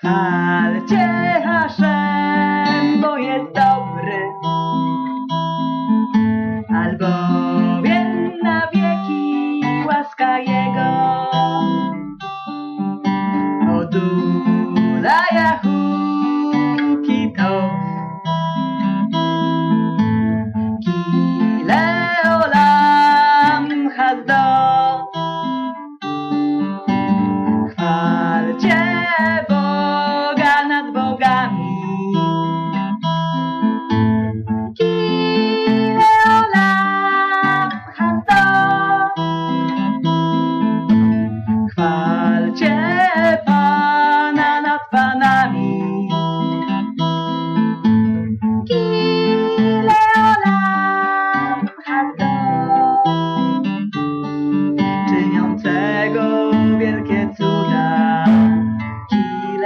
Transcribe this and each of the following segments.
A de che,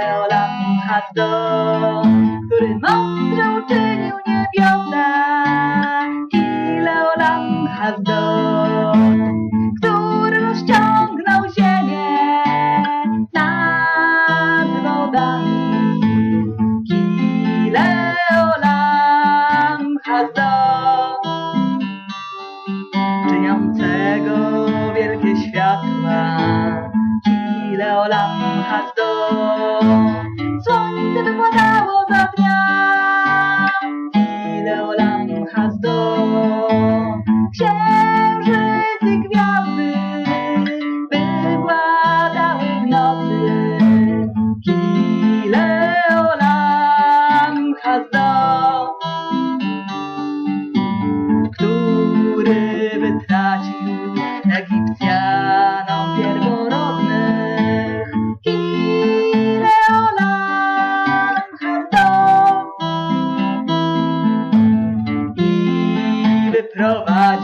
meola hot. Salvador.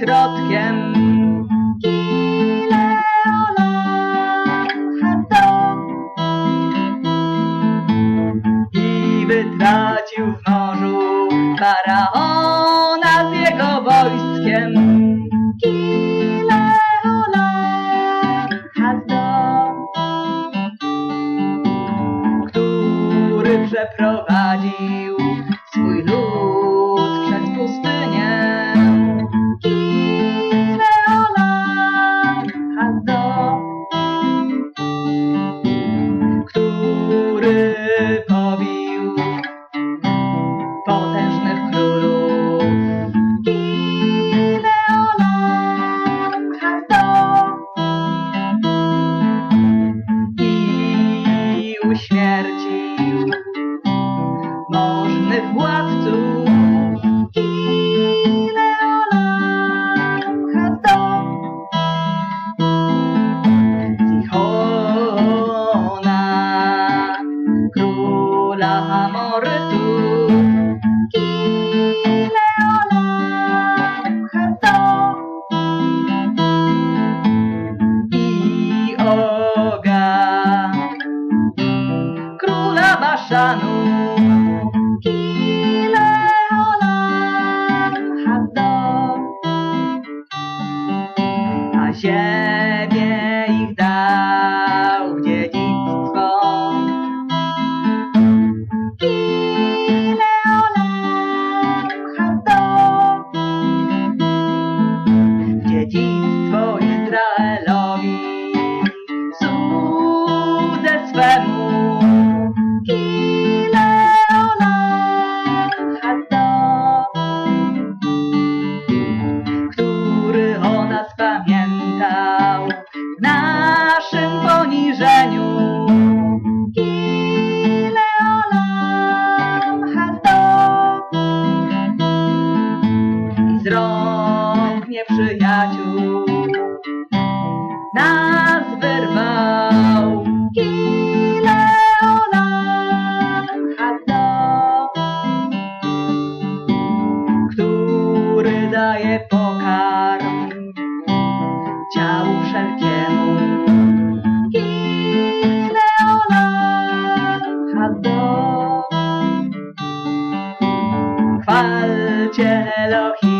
środkiem. I wytracił w morzu faraona z jego wojskiem. Który przeprowadził swój lud przyjaciół nas wyrwał. Gileolan Haddo, który daje pokarm ciału wszelkiemu. Gileolan Haddo, chwalcie Elohim.